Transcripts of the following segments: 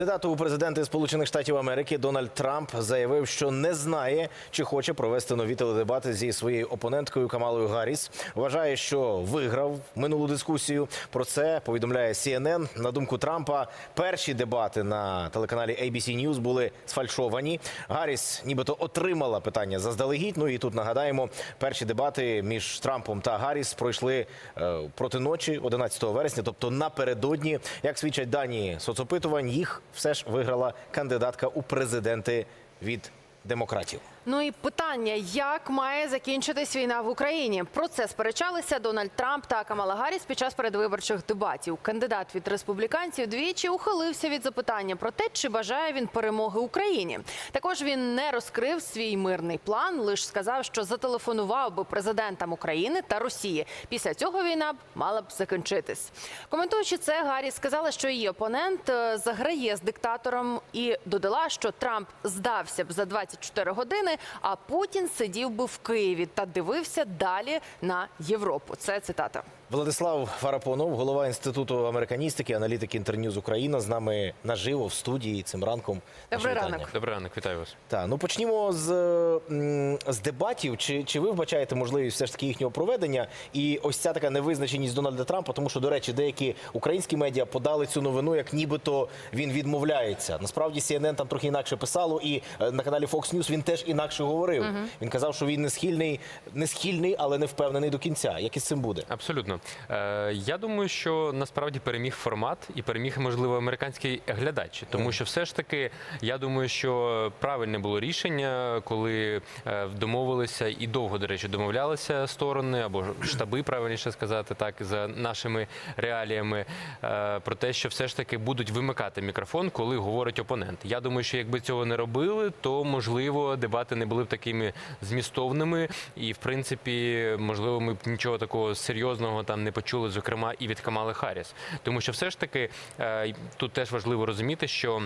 Кандидат у президенти Сполучених Штатів Америки Дональд Трамп заявив, що не знає, чи хоче провести нові теледебати зі своєю опоненткою Камалою Гарріс. Вважає, що виграв минулу дискусію. Про це повідомляє CNN. На думку Трампа, перші дебати на телеканалі ABC News були сфальшовані. Гарріс нібито отримала питання заздалегідь. Ну і тут нагадаємо, перші дебати між Трампом та Гарріс пройшли е, проти ночі 11 вересня, тобто напередодні. Як свідчать дані соцопитувань, їх все ж виграла кандидатка у президенти від демократів. Ну і питання, як має закінчитись війна в Україні? Про це сперечалися Дональд Трамп та Камала Гарріс під час передвиборчих дебатів. Кандидат від республіканців двічі ухилився від запитання про те, чи бажає він перемоги Україні. Також він не розкрив свій мирний план, лише сказав, що зателефонував би президентам України та Росії. Після цього війна б мала б закінчитись. Коментуючи це, Гарріс сказала, що її опонент е, заграє з диктатором і додала, що Трамп здався б за 24 години, а Путін сидів би в Києві та дивився далі на Європу. Це цитата. Владислав Фарапонов, голова інституту американістики, аналітик Інтерньюз Україна, з нами наживо в студії цим ранком. Добрий ранок. Добрий ранок, вітаю вас. Так, ну почнімо з, з дебатів. Чи, чи ви вбачаєте можливість все ж таки їхнього проведення? І ось ця така невизначеність Дональда Трампа, тому що, до речі, деякі українські медіа подали цю новину, як нібито він відмовляється. Насправді CNN там трохи інакше писало, і е, на каналі Fox News він теж інакше говорив. Він казав, що він не схильний, не схильний, але не впевнений до кінця. Як із цим буде? Абсолютно. Е, я думаю, що насправді переміг формат і переміг, можливо, американський глядач. Тому що все ж таки, я думаю, що правильне було рішення, коли е, домовилися і довго, до речі, домовлялися сторони або штаби, правильніше сказати, так за нашими реаліями, е, про те, що все ж таки будуть вимикати мікрофон, коли говорить опонент. Я думаю, що якби цього не робили, то можливо дебати не були б такими змістовними, і в принципі, можливо, ми б нічого такого серйозного там не почули, зокрема і від Камали Харріс. Тому що все ж таки е, тут теж важливо розуміти, що.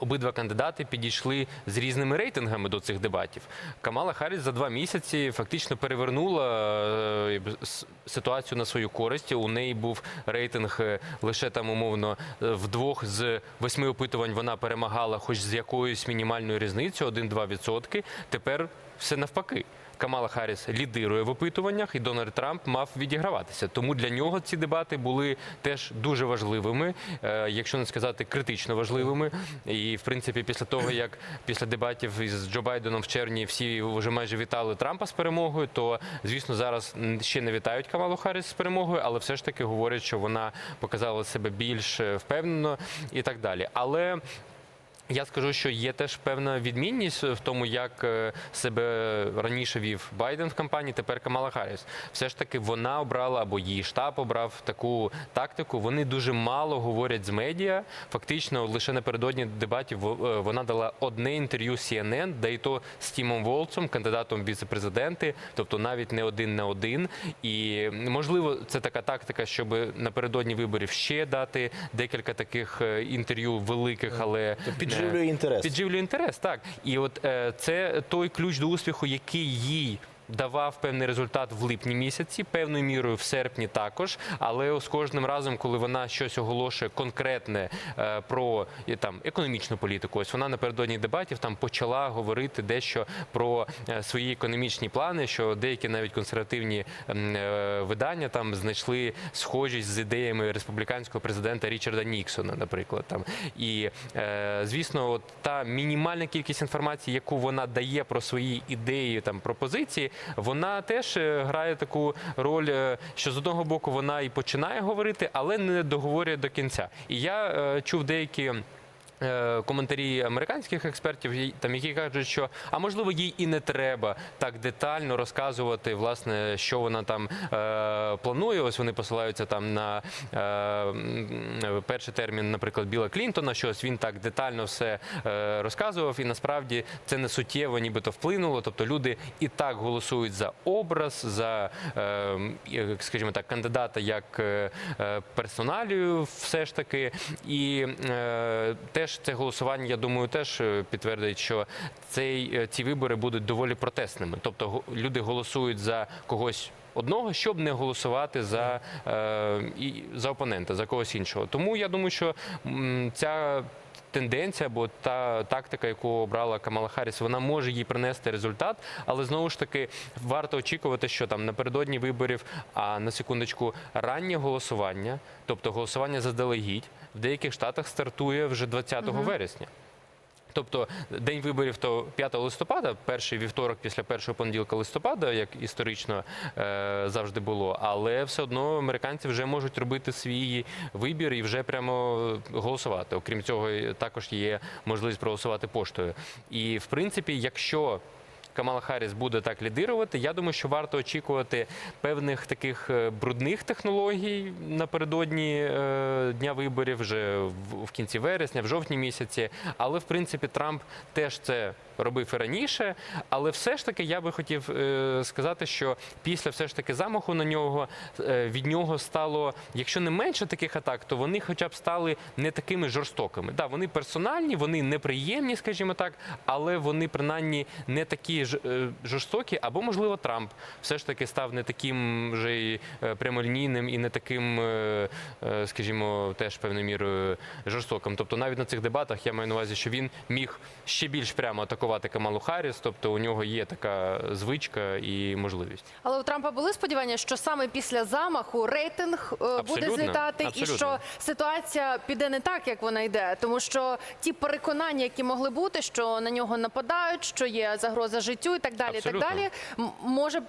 Обидва кандидати підійшли з різними рейтингами до цих дебатів. Камала Харріс за два місяці фактично перевернула е, ситуацію на свою користь. У неї був рейтинг е, лише там умовно в двох з восьми опитувань вона перемагала, хоч з якоюсь мінімальною різницею 1-2 відсотки. Тепер все навпаки. Камала Харріс лідирує в опитуваннях, і Дональд Трамп мав відіграватися. Тому для нього ці дебати були теж дуже важливими, е, якщо не сказати критично важливими. І в принципі, після того як після дебатів із Джо Байденом в червні всі вже майже вітали Трампа з перемогою, то звісно зараз ще не вітають Камалу Харріс з перемогою, але все ж таки говорять, що вона показала себе більш е, впевнено і так далі. Але я скажу, що є теж певна відмінність в тому, як е, себе раніше вів Байден в кампанії, тепер Камала Харріс. Все ж таки вона обрала або її штаб обрав таку тактику. Вони дуже мало говорять з медіа. Фактично, лише напередодні дебатів е, вона дала одне інтерв'ю CNN, де і то з Тімом Волцом, кандидатом в віце-президенти, тобто навіть не один на один. І можливо, це така тактика, щоб напередодні виборів ще дати декілька таких е, інтерв'ю великих, але Підживлює інтерес. Підживлює інтерес, так. І от е, це той ключ до успіху, який їй. Давав певний результат в липні місяці, певною мірою в серпні також. Але з кожним разом, коли вона щось оголошує конкретне е, про там економічну політику, ось вона напередодні дебатів там почала говорити дещо про е, свої економічні плани, що деякі навіть консервативні е, видання там знайшли схожість з ідеями республіканського президента Річарда Ніксона, наприклад. Там і звісно, от та мінімальна кількість інформації, яку вона дає про свої ідеї там пропозиції, вона теж е, грає таку роль, е, що з одного боку вона і починає говорити, але не договорює до кінця. І я е, чув деякі. Е, Коментарі американських експертів, там які кажуть, що а можливо їй і не треба так детально розказувати, власне, що вона там е, планує. Ось вони посилаються там на е, перший термін, наприклад, Біла Клінтона. що ось він так детально все е, розказував, і насправді це не суттєво, нібито вплинуло. Тобто люди і так голосують за образ, за е, скажімо так, кандидата як е, е, персоналію, все ж таки. І е, теж це голосування, я думаю, теж е, підтвердить, що цей, е, ці вибори будуть доволі протестними. Тобто люди голосують за когось. Одного, щоб не голосувати за, е, і, за опонента, за когось іншого. Тому я думаю, що ця тенденція або та тактика, яку обрала Камала Харріс, вона може їй принести результат, але знову ж таки варто очікувати, що там напередодні виборів, а на секундочку, раннє голосування, тобто голосування заздалегідь, в деяких штатах стартує вже 20 вересня. Тобто день виборів то 5 листопада, перший вівторок після першого понеділка листопада, як історично е, завжди було. Але все одно американці вже можуть робити свій вибір і вже прямо голосувати. Окрім цього, також є можливість проголосувати поштою. І в принципі, якщо Камала Харріс буде так лідирувати. Я думаю, що варто очікувати певних таких е, брудних технологій напередодні е, дня виборів, вже в, в кінці вересня, в жовтні місяці. Але в принципі Трамп теж це робив і раніше. Але все ж таки я би хотів е, сказати, що після все ж таки замаху на нього е, від нього стало, якщо не менше таких атак, то вони хоча б стали не такими жорстокими. Да, вони персональні, вони неприємні, скажімо так, але вони принаймні не такі ж е, жорстокі, або можливо Трамп все ж таки став не таким же й, прямолінійним і не таким, скажімо, теж певною мірою жорстоким. Тобто навіть на цих дебатах я маю на увазі, що він міг ще більш прямо атакувати Камалу Харріс, тобто у нього є така звичка і можливість. Але у Трампа були сподівання, що саме після замаху рейтинг е, буде Абсолютно, злітати, і що ситуація піде не так, як вона йде. Тому що ті переконання, які могли бути, що на нього нападають, що є загроза життю і так далі, і так далі, може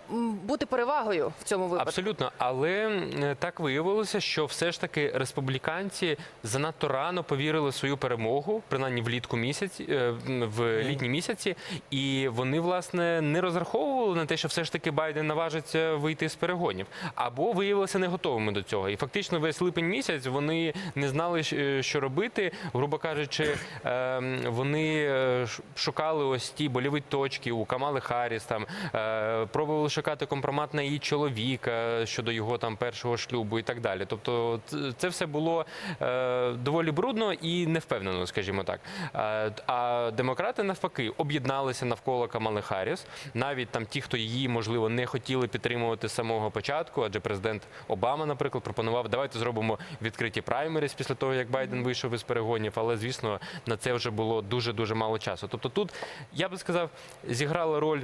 бути перевагою в цьому випадку. Абсолютно, але так виявилося, що все ж таки республіканці занадто рано повірили в свою перемогу, принаймні влітку місяці, е, в літні місяці, і вони власне не розраховували на те, що все ж таки Байден наважиться вийти з перегонів, або виявилися не готовими до цього. І фактично весь липень місяць вони не знали, що робити. Грубо кажучи, е, вони е, шукали ось ті больові точки у Камали Харріс, там е, пробували шукати компромат на її чоловіка щодо його там першого шлюбу і так далі. Тобто, це все було е, доволі брудно і невпевнено, скажімо так. Е, А демократи навпаки об'єдналися навколо Камали Харріс. Навіть там ті, хто її можливо не хотіли підтримувати з самого початку, адже президент Обама, наприклад, пропонував, давайте зробимо відкриті праймеріс після того, як Байден вийшов із перегонів. Але звісно, на це вже було дуже дуже мало часу. Тобто, тут я би сказав, зіграла роль.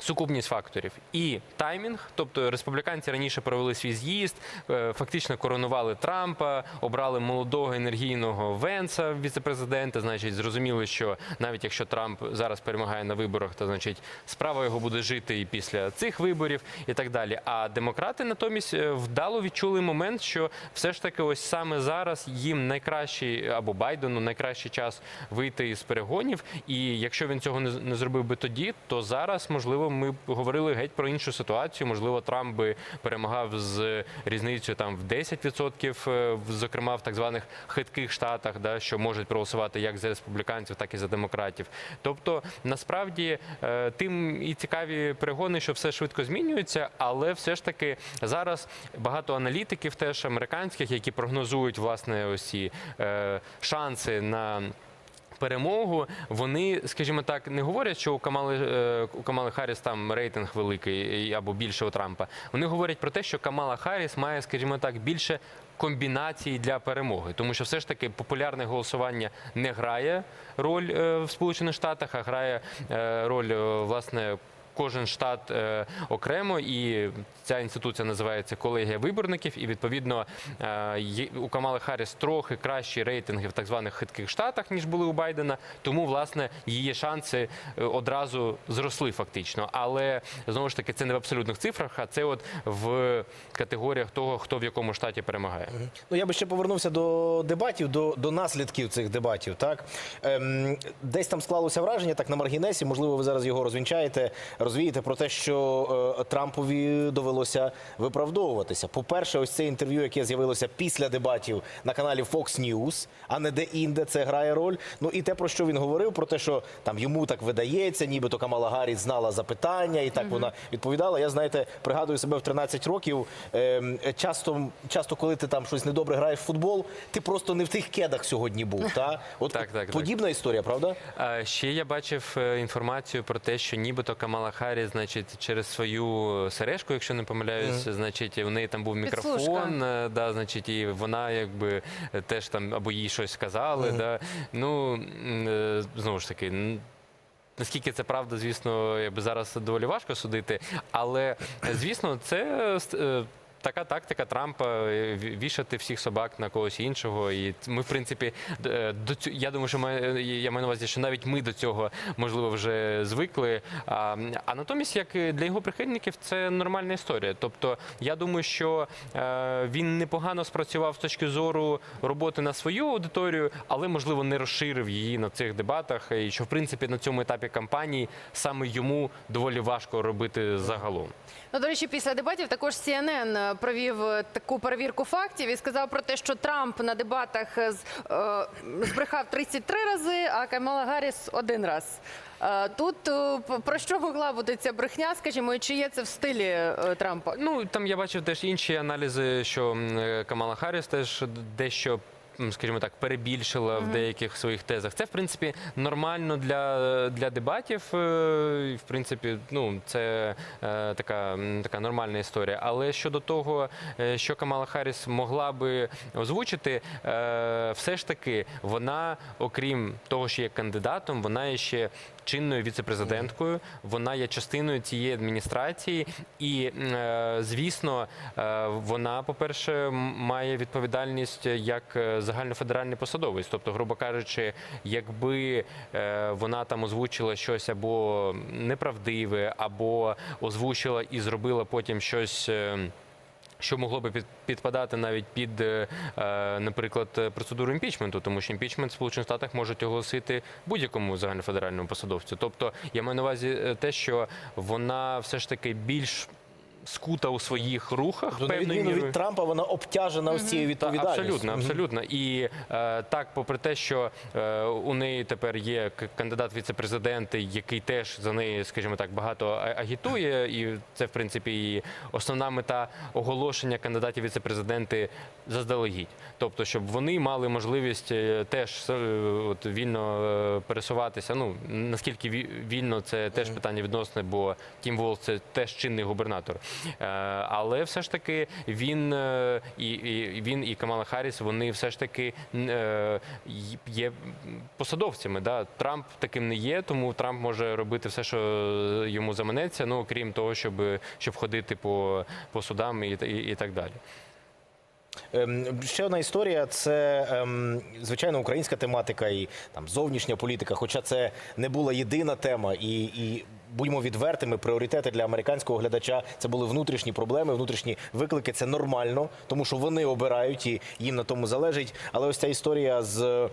Сукупність факторів і таймінг, тобто республіканці раніше провели свій з'їзд, е, фактично коронували Трампа, обрали молодого енергійного Венса віцепрезидента. Значить, зрозуміли, що навіть якщо Трамп зараз перемагає на виборах, то значить справа його буде жити і після цих виборів, і так далі. А демократи натомість е, вдало відчули момент, що все ж таки, ось саме зараз їм найкращий або Байдену найкращий час вийти із перегонів. І якщо він цього не, не зробив би тоді, то зараз можливо ми б говорили геть про іншу ситуацію. Можливо, Трамп би перемагав з різницею там в 10%, е, зокрема в так званих хитких штатах, да, що можуть проголосувати як за республіканців, так і за демократів. Тобто, насправді е, тим і цікаві перегони, що все швидко змінюється, але все ж таки зараз багато аналітиків, теж американських, які прогнозують власне ось ці е, шанси на перемогу. Вони, скажімо так, не говорять, що у Камали е, у Камали Харріс там рейтинг великий або більше у Трампа. Вони говорять про те, що Камала Харріс має, скажімо так, більше комбінацій для перемоги, тому що все ж таки популярне голосування не грає роль е, в Сполучених Штатах, а грає е, роль власне. Кожен штат е, окремо, і ця інституція називається колегія виборників. І відповідно е, у Камали Харріс трохи кращі рейтинги в так званих хитких штатах, ніж були у Байдена. Тому власне її шанси е, одразу зросли фактично. Але знову ж таки, це не в абсолютних цифрах, а це от в категоріях того, хто в якому штаті перемагає. Ну, я би ще повернувся до дебатів, до, до наслідків цих дебатів. Так ем, десь там склалося враження, так на маргінесі. Можливо, ви зараз його розвінчаєте, розвієте про те, що е, Трампові довелося виправдовуватися. По-перше, ось це інтерв'ю, яке з'явилося після дебатів на каналі Fox News, а не де інде це грає роль. Ну і те, про що він говорив, про те, що там йому так видається, нібито Камала Гарріс знала запитання, і так вона відповідала. Я знаєте, пригадую себе в 13 років. Ем, часто, часто, коли ти там щось недобре граєш в футбол, ти просто не в тих кедах сьогодні був. Та? От Так, так, так. подібна історія, правда? А Ще я бачив е, інформацію про те, що нібито Камала Камала Харріс, значить, через свою сережку, якщо не помиляюсь, значить, в неї там був мікрофон, е, да, значить, і вона якби теж там або їй щось сказали. Да. Ну е, знову ж таки. Наскільки це правда, звісно, якби зараз доволі важко судити, але е, звісно, це така тактика Трампа е, вішати всіх собак на когось іншого. І ми, в принципі, е, до цю- я думаю, що ми, я маю на увазі, що навіть ми до цього можливо вже звикли. А, а натомість, як для його прихильників, це нормальна історія. Тобто, я думаю, що е, він непогано спрацював з точки зору роботи на свою аудиторію, але можливо не розширив її на цих дебатах. І що в принципі на цьому етапі кампанії саме йому доволі важко робити загалом. Ну, до речі, після дебатів також CNN провів е, таку перевірку фактів і сказав про те, що Трамп на дебатах е, е, збрехав 33 рази, а Камала Гарріс один раз. Тут про що могла бути ця брехня, скажімо, чи є це в стилі Трампа? Ну там я бачив теж інші аналізи, що Камала Харріс теж дещо. Скажімо так, перебільшила в деяких своїх тезах. Це в принципі нормально для, для дебатів. е, В принципі, ну це е, така, така нормальна історія. Але щодо того, е, що Камала Харріс могла би озвучити, все ж таки вона, окрім того, що є кандидатом, вона є ще чинною віцепрезиденткою. Вона є частиною цієї адміністрації, і е, звісно, е, вона, по-перше, має відповідальність як е, загальнофедеральний посадовець. Тобто, грубо кажучи, якби вона там озвучила щось або неправдиве, або озвучила і зробила потім щось. Що могло би під, підпадати навіть під, е, е, наприклад, процедуру імпічменту, тому що імпічмент в Сполучених Штатах можуть оголосити будь-якому загальнофедеральному посадовцю. Тобто я маю на увазі е, те, що вона все ж таки більш скута у своїх рухах То, певною відміну мірою. від Трампа, вона обтяжена ось цією Та, відповідальністю. абсолютно, абсолютно. І е, так, попри те, що е, у неї тепер є к- кандидат віце-президенти, який теж за неї, скажімо так, багато агітує, і це в принципі і основна мета оголошення кандидатів віце-президенти заздалегідь. Тобто, щоб вони мали можливість е, теж е, от, вільно е, пересуватися. Ну наскільки ві- вільно це теж питання відносне, бо Тім Волс це теж чинний губернатор. Е, Але все ж таки він е, і, і він і Камала Харріс, вони все ж таки е, є посадовцями. Да? Трамп таким не є, тому Трамп може робити все, що йому заманеться. Ну окрім того, щоб, щоб ходити по, по судам і, і, і так далі. Ем, Ще одна історія це ем, звичайно українська тематика і там зовнішня політика. Хоча це не була єдина тема, і, і будьмо відвертими, пріоритети для американського глядача це були внутрішні проблеми, внутрішні виклики. Це нормально, тому що вони обирають і їм на тому залежить. Але ось ця історія з,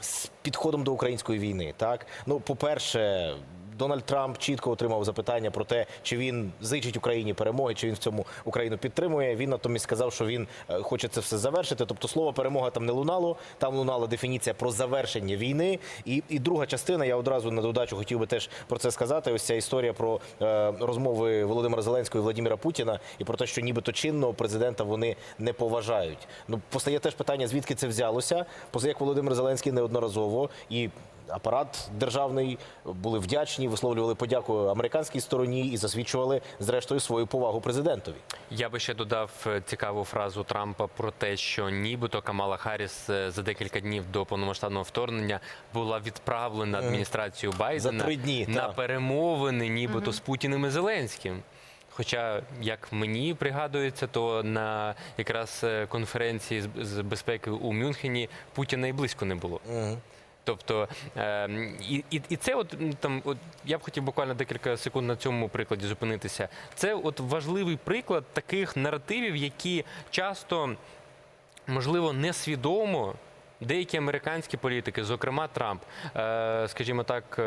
з підходом до української війни. Так, ну по-перше. Дональд Трамп чітко отримав запитання про те, чи він зичить Україні перемоги, чи він в цьому Україну підтримує. Він натомість сказав, що він е, хоче це все завершити. Тобто слово перемога там не лунало. Там лунала дефініція про завершення війни. І, і друга частина, я одразу на додачу хотів би теж про це сказати. Ось ця історія про е, розмови Володимира Зеленського і Владимира Путіна і про те, що нібито чинного президента вони не поважають. Ну постає теж питання, звідки це взялося. Поза як Володимир Зеленський неодноразово і апарат державний були вдячні, висловлювали подяку американській стороні і засвідчували зрештою свою повагу президентові. Я би ще додав е, цікаву фразу Трампа про те, що нібито Камала Харріс е, за декілька днів до повномасштабного вторгнення була відправлена адміністрацією Байдена три дні, на та. перемовини, нібито з Путіним і Зеленським. Хоча, як мені пригадується, то на якраз е, конференції з- безпеки у Мюнхені Путіна і близько не було. Тобто, е, і, і, і це, от там, от я б хотів буквально декілька секунд на цьому прикладі зупинитися. Це от важливий приклад таких наративів, які часто, можливо, несвідомо деякі американські політики, зокрема Трамп, е, скажімо так.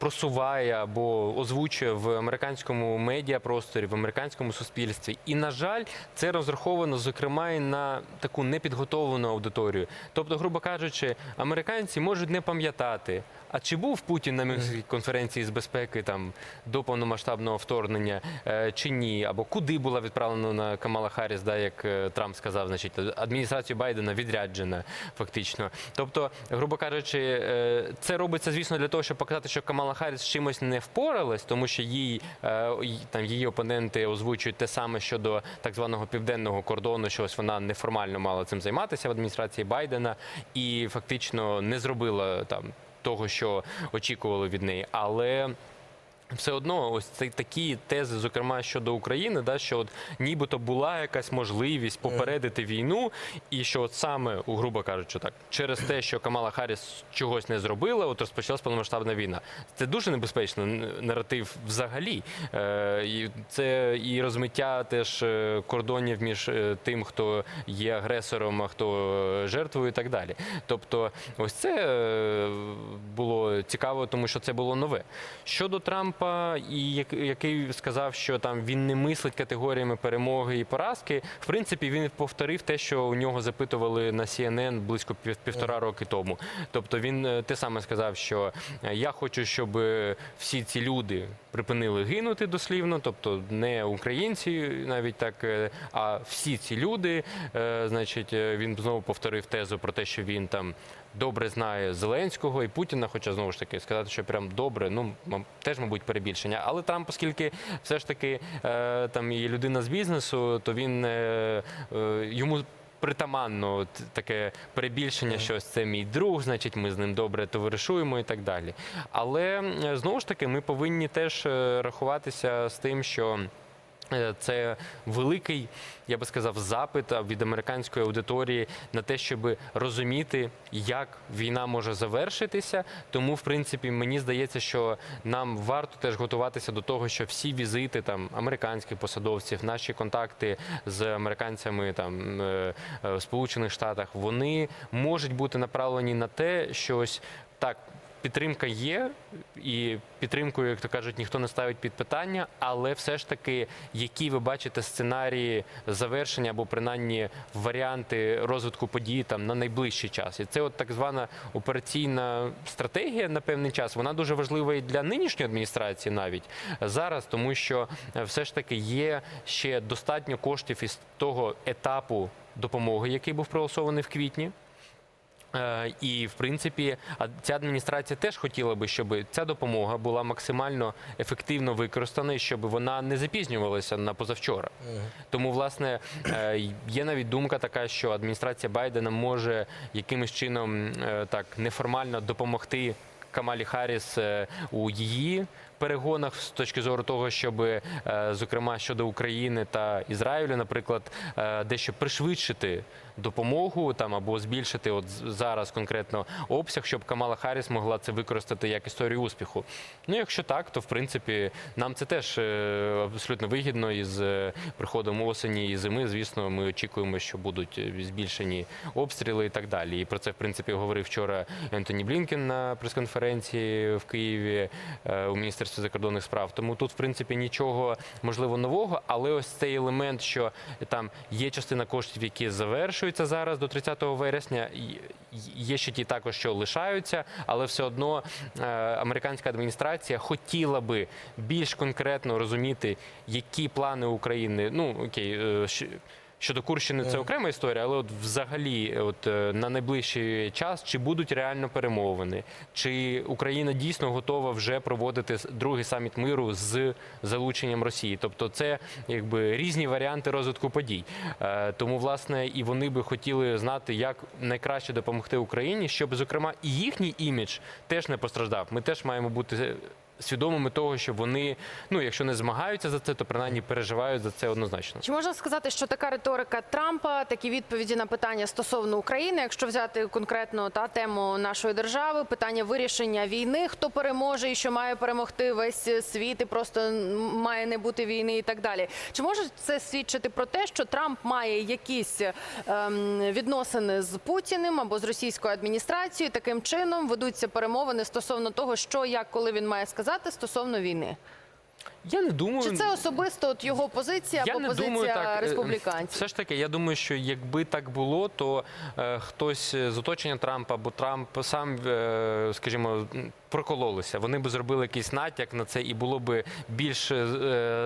Просуває або озвучує в американському медіапросторі, в американському суспільстві. І, на жаль, це розраховано, зокрема, і на таку непідготовлену аудиторію. Тобто, грубо кажучи, американці можуть не пам'ятати, а чи був Путін на Мюнхенській конференції з безпеки там до повномасштабного вторгнення е, чи ні, або куди була відправлена на Камала Харріс, да, як е, Трамп сказав, значить адміністрацію Байдена відряджена фактично. Тобто, грубо кажучи, е, це робиться, звісно, для того, щоб показати, що Камала Харріс чимось не впоралась, тому що е, там її опоненти озвучують те саме щодо так званого південного кордону, що ось вона неформально мала цим займатися в адміністрації Байдена і фактично не зробила там того, що очікували від неї. Але все одно, ось це такі тези, зокрема щодо України, да, що от нібито була якась можливість попередити війну, і що от саме, грубо кажучи, так, через те, що Камала Харріс чогось не зробила, от розпочалась повномасштабна війна. Це дуже небезпечний наратив взагалі. Е, і це і розмиття теж е, кордонів між е, тим, хто є агресором, а хто е, жертвою, і так далі. Тобто, ось це е, було цікаво, тому що це було нове. Щодо Трампа, і який сказав, що там він не мислить категоріями перемоги і поразки, в принципі, він повторив те, що у нього запитували на CNN близько пів- півтора роки тому. Тобто він е, те саме сказав, що е, я хочу, щоб е, всі ці люди припинили гинути дослівно, тобто не українці, навіть так, а всі ці люди. Значить, він знову повторив тезу про те, що він там добре знає Зеленського і Путіна, хоча знову ж таки сказати, що прям добре, ну теж, мабуть, перебільшення. Але Трамп, оскільки все ж таки е, там є людина з бізнесу, то він е, е, йому. Притаманно таке перебільшення, що ось це мій друг, значить, ми з ним добре товаришуємо і так далі. Але знову ж таки, ми повинні теж рахуватися з тим, що Це великий, я би сказав, запит від американської аудиторії на те, щоб розуміти, як війна може завершитися. Тому, в принципі, мені здається, що нам варто теж готуватися до того, що всі візити там американських посадовців, наші контакти з американцями там е, е, в Сполучених Штатах, вони можуть бути направлені на те, що ось так. Підтримка є, і підтримкою, як то кажуть, ніхто не ставить під питання, але все ж таки, які ви бачите сценарії завершення або принаймні варіанти розвитку подій там на найближчий час. І це от так звана операційна стратегія на певний час. Вона дуже важлива і для нинішньої адміністрації навіть зараз, тому що все ж таки є ще достатньо коштів із того етапу допомоги, який був проголосований в квітні. Е, І в принципі, ця адміністрація теж хотіла би, щоб ця допомога була максимально ефективно використана, і щоб вона не запізнювалася на позавчора. Тому, власне, е, є навіть думка така, що адміністрація Байдена може якимось чином е, так неформально допомогти Камалі Харріс у її перегонах з точки зору того, щоб, е, зокрема щодо України та Ізраїлю, наприклад, е, дещо пришвидшити допомогу там або збільшити от зараз конкретно обсяг, щоб Камала Харріс могла це використати як історію успіху. Ну, якщо так, то в принципі нам це теж е, абсолютно вигідно. Із приходом осені і зими, звісно, ми очікуємо, що будуть збільшені обстріли і так далі. І про це в принципі говорив вчора Ентоні Блінкен на прес-конференції в Києві у міністерстві закордонних справ. Тому тут, в принципі, нічого можливо нового, але ось цей елемент, що там є частина коштів, які завершуються зараз до 30 вересня. Є ще ті також, що лишаються, але все одно е, американська адміністрація хотіла би більш конкретно розуміти, які плани України. Ну окей, е, Щодо Курщини, це окрема історія, але от взагалі, от е, на найближчий час, чи будуть реально перемовини, чи Україна дійсно готова вже проводити другий саміт миру з залученням Росії? Тобто, це якби різні варіанти розвитку подій. Е, Тому, власне, і вони би хотіли знати, як найкраще допомогти Україні, щоб, зокрема, і їхній імідж теж не постраждав. Ми теж маємо бути свідомими того, що вони, ну якщо не змагаються за це, то принаймні переживають за це однозначно. Чи можна сказати, що така риторика Трампа, такі відповіді на питання стосовно України, якщо взяти конкретно та тему нашої держави, питання вирішення війни, хто переможе і що має перемогти весь світ, і просто має не бути війни, і так далі. Чи може це свідчити про те, що Трамп має якісь ем, відносини з Путіним або з російською адміністрацією? Таким чином ведуться перемовини стосовно того, що як коли він має сказати стосовно війни? Я не думаю. Чи це особисто от його позиція Я або не позиція думаю, так, е, республіканців? Все ж таки, я думаю, що якби так було, то е, хтось з оточення Трампа або Трамп сам, е, скажімо, прокололися. Вони б зробили якийсь натяк на це, і було б більш е,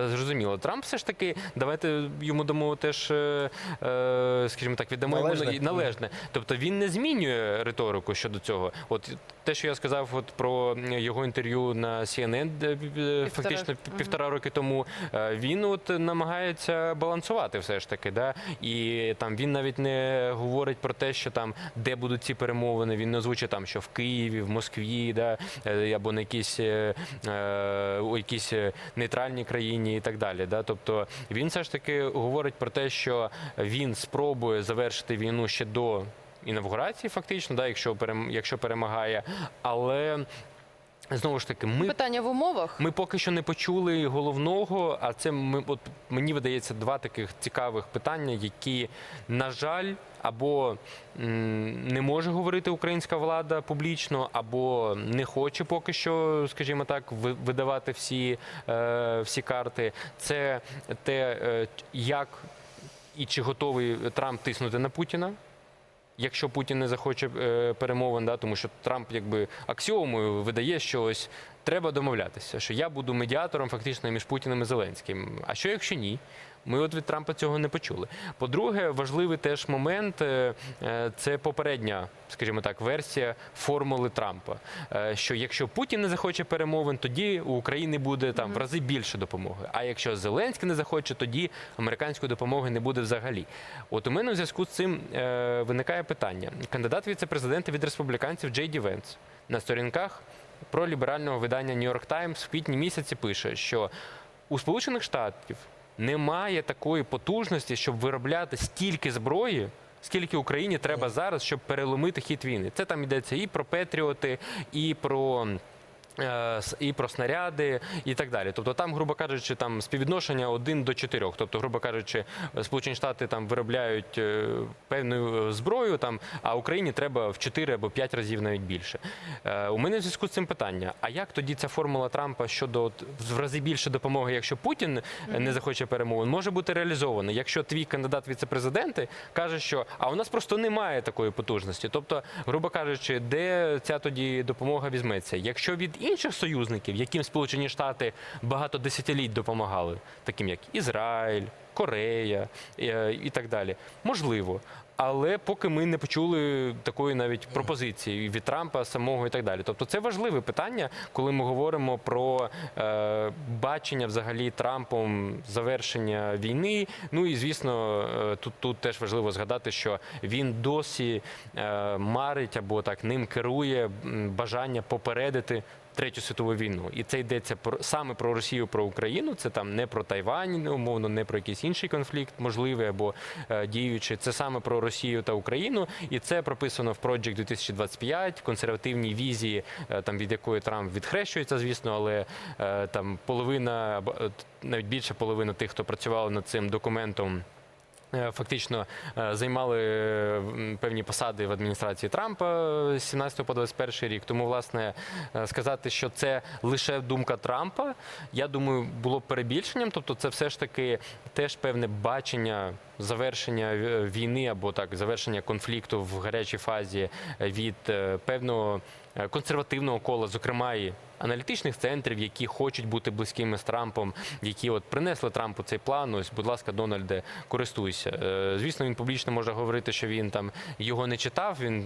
зрозуміло. Трамп все ж таки, давайте йому дамо теж, е, е, скажімо так, віддамо Належне. йому належне. Тобто він не змінює риторику щодо цього. От те, що я сказав, от про його інтерв'ю на CNN, е, фактично півтора роки тому, е, він от намагається балансувати все ж таки. Да? І там він навіть не говорить про те, що там де будуть ці перемовини. Він не озвучує там, що в Києві, в Москві, да? Е, або на якійсь, е, е, у якійсь нейтральній країні і так далі. Да? Тобто він все ж таки говорить про те, що він спробує завершити війну ще до інавгурації, фактично, да, якщо якщо перемагає, але. Знову ж таки, ми Питання в умовах. ми поки що не почули головного, а це ми, от мені видається два таких цікавих питання, які, на жаль, або м, не може говорити українська влада публічно, або не хоче поки що, скажімо так, видавати всі, е, всі карти. Це те, е, як і чи готовий Трамп тиснути на Путіна. Якщо Путін не захоче е, перемовин, да, тому що Трамп якби аксіомою видає, що треба домовлятися, що я буду медіатором фактично між Путіним і Зеленським. А що якщо ні? Ми от від Трампа цього не почули. По-друге, важливий теж момент е, е, це попередня, скажімо так, версія формули Трампа. Е, Що якщо Путін не захоче перемовин, тоді у України буде там в рази більше допомоги. А якщо Зеленський не захоче, тоді американської допомоги не буде взагалі. От у мене в зв'язку з цим виникає питання: кандидат віце-президента від республіканців Джей Ді Венс на сторінках про ліберального видання New York Times в квітні місяці пише, що у Сполучених Штатів немає такої потужності, щоб виробляти стільки зброї. Скільки Україні треба зараз, щоб переломити хід війни? Це там йдеться і про Петріоти, і про. Е, І про снаряди, і так далі. Тобто, там, грубо кажучи, там співвідношення 1 до 4. Тобто, грубо кажучи, Сполучені Штати там виробляють е, певну е, зброю, там, а Україні треба в 4 або 5 разів навіть більше. У мене в зв'язку з цим питання: а як тоді ця формула Трампа щодо от, в рази більше допомоги, якщо Путін не захоче перемовин, може бути реалізована, якщо твій кандидат віце-президенти каже, що а у нас просто немає такої потужності. Тобто, грубо кажучи, де ця тоді допомога візьметься? Якщо від інших союзників, яким Сполучені Штати багато десятиліть допомагали, таким як Ізраїль, Корея е, і так далі, можливо. Але поки ми не почули такої навіть пропозиції від Трампа самого і так далі. Тобто це важливе питання, коли ми говоримо про е, бачення взагалі Трампом завершення війни. Ну і звісно, е, тут, тут теж важливо згадати, що він досі е, марить або так ним керує бажання попередити. Третю світову війну, і це йдеться про саме про Росію, про Україну. Це там не про Тайвань, умовно, не про якийсь інший конфлікт, можливий або е, діючий. Це саме про Росію та Україну, і це прописано в Project 2025, консервативній візії, е, там від якої Трамп відхрещується, звісно, але е, там половина або е, навіть більше половина тих, хто працювали над цим документом. Е, Фактично е, займали певні посади в адміністрації Трампа з 17 по 21 рік. Тому, власне, е, сказати, що це лише думка Трампа, я думаю, було перебільшенням. Тобто, це все ж таки теж певне бачення завершення війни або так завершення конфлікту в гарячій фазі е, від е, певного е, консервативного кола, зокрема і аналітичних центрів, які хочуть бути близькими з Трампом, які от принесли Трампу цей план. Ось, будь ласка, Дональде, користуйся. Звісно, він публічно може говорити, що він там його не читав. Він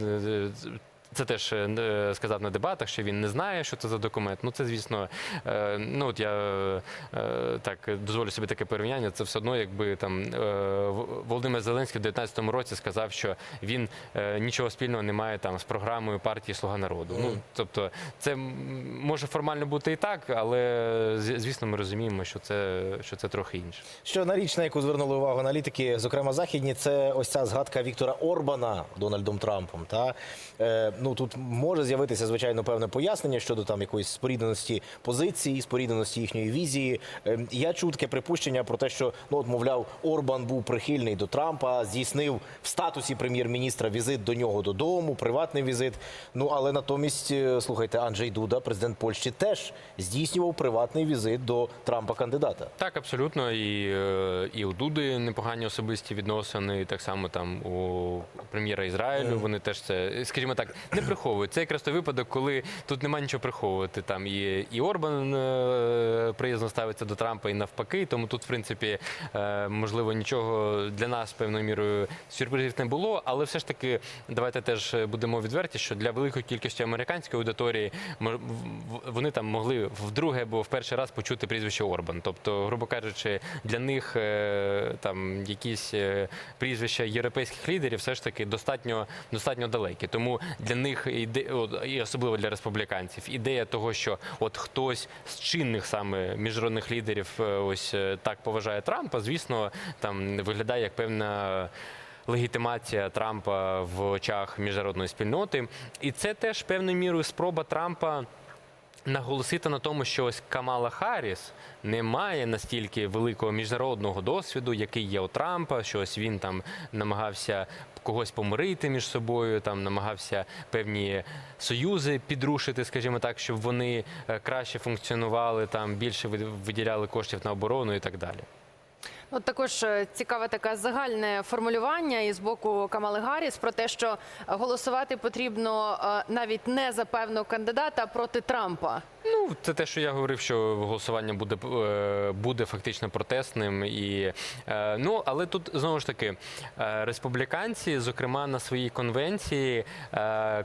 це теж е, не- сказав на дебатах, що він не знає, що це за документ. Ну це, звісно, е, ну от я е, так дозволю собі таке порівняння. Це все одно, якби там е, Володимир Зеленський в 2019 році сказав, що він е, нічого спільного не має там з програмою партії Слуга народу. Ну тобто, це може формально бути і так, але звісно, ми розуміємо, що це що це трохи інше. Ще одна річ, на яку звернули увагу аналітики, зокрема західні, це ось ця згадка Віктора Орбана Дональдом Трампом. Та е, ну тут може з'явитися звичайно певне пояснення щодо там якоїсь спорідненості позиції, спорідненості їхньої візії. Е, я чув таке припущення про те, що ну от мовляв, Орбан був прихильний до Трампа, здійснив в статусі прем'єр-міністра візит до нього додому, приватний візит. Ну але натомість, е, слухайте, Анджей Дуда, президент Польщі, теж здійснював приватний візит до Трампа кандидата. Так, абсолютно. І, е, і у Дуди непогані особисті відносини, і так само там у прем'єра Ізраїлю. Вони теж це, скажімо так, не приховують. Це якраз той випадок, коли тут немає нічого приховувати. Там і, і Орбан е, приязно ставиться до Трампа і навпаки. Тому тут, в принципі, е, можливо, нічого для нас певною мірою сюрпризів не було. Але все ж таки, давайте теж будемо відверті, що для великої кількості американської аудиторії вони там могли вдруге або в перший раз почути прізвище Орбан. Тобто, грубо кажучи, для них е, там якісь е, прізвища європейських лідерів все ж таки достатньо достатньо далекі. Тому для них іде і особливо для республіканців, ідея того, що от хтось з чинних саме міжнародних лідерів е, ось е, так поважає Трампа, звісно, там виглядає як певна. Легітимація Трампа в очах міжнародної спільноти, і це теж певною мірою спроба Трампа наголосити на тому, що ось Камала Харріс не має настільки великого міжнародного досвіду, який є у Трампа, що ось він там намагався когось помирити між собою, там намагався певні союзи підрушити, скажімо так, щоб вони е, краще функціонували, там більше виді- виділяли коштів на оборону і так далі. От також е, цікаве таке загальне формулювання із боку Камали Гарріс про те, що голосувати потрібно е, навіть не за певного кандидата а проти Трампа. Ну, це те, що я говорив, що голосування буде, е, буде фактично протестним. І, ну, але тут знову ж таки республіканці, зокрема на своїй конвенції,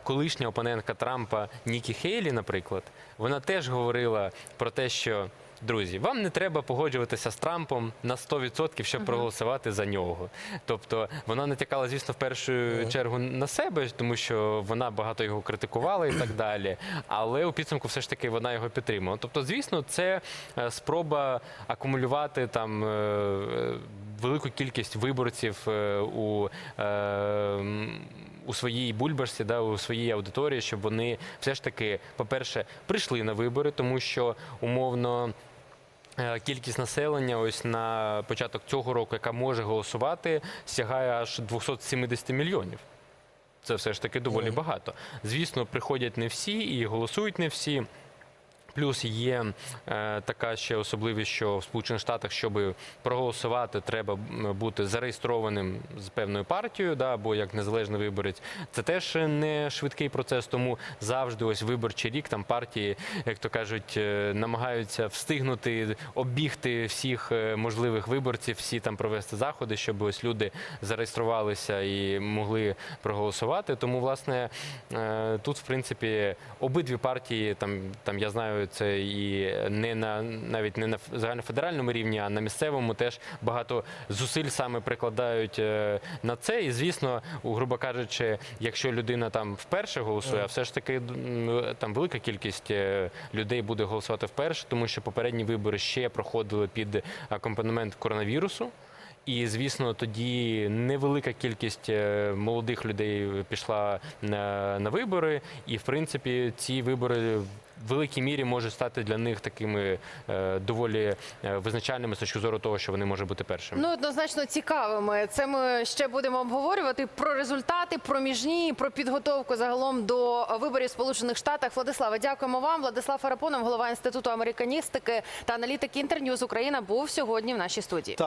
колишня опонентка Трампа Нікі Хейлі, наприклад, вона теж говорила про те, що. Друзі, вам не треба погоджуватися з Трампом на 100%, щоб проголосувати за нього. Тобто вона натякала, звісно, в першу чергу на себе, тому що вона багато його критикувала і так далі. Але у підсумку все ж таки вона його підтримала. Тобто, звісно, це е, спроба акумулювати там е, е, велику кількість виборців у. У своїй бульбашці, да, у своїй аудиторії, щоб вони все ж таки, по-перше, прийшли на вибори, тому що умовно Кількість населення ось на початок цього року, яка може голосувати, сягає аж 270 мільйонів. Це все ж таки доволі багато. Звісно, приходять не всі і голосують не всі. Плюс є е, така ще особливість, що в Сполучених Штатах, щоб проголосувати, треба бути зареєстрованим з певною партією, да, або як незалежний виборець. Це теж не швидкий процес, тому завжди ось виборчий рік там партії, як то кажуть, е, намагаються встигнути оббігти всіх е, можливих виборців, всі там провести заходи, щоб ось люди зареєструвалися і могли проголосувати. Тому, власне, е, тут, в принципі, обидві партії, там, там я знаю, це і не на навіть не на загальнофедеральному рівні, а на місцевому теж багато зусиль саме прикладають е, на це. І звісно, грубо кажучи, якщо людина там вперше голосує, а все ж таки там велика кількість е, людей буде голосувати вперше, тому що попередні вибори ще проходили під акомпанемент коронавірусу. І звісно, тоді невелика кількість е, молодих людей пішла на, на вибори, і в принципі ці вибори. В великій мірі можуть стати для них такими е, доволі е, визначальними з точки зору того, що вони можуть бути першими. Ну однозначно цікавими. Це ми ще будемо обговорювати про результати, про міжні, про підготовку загалом до виборів Сполучених Штатах. Владислава, дякуємо вам. Владислав Фарапонов, голова інституту американістики та аналітик Інтерньюз Україна, був сьогодні в нашій студії.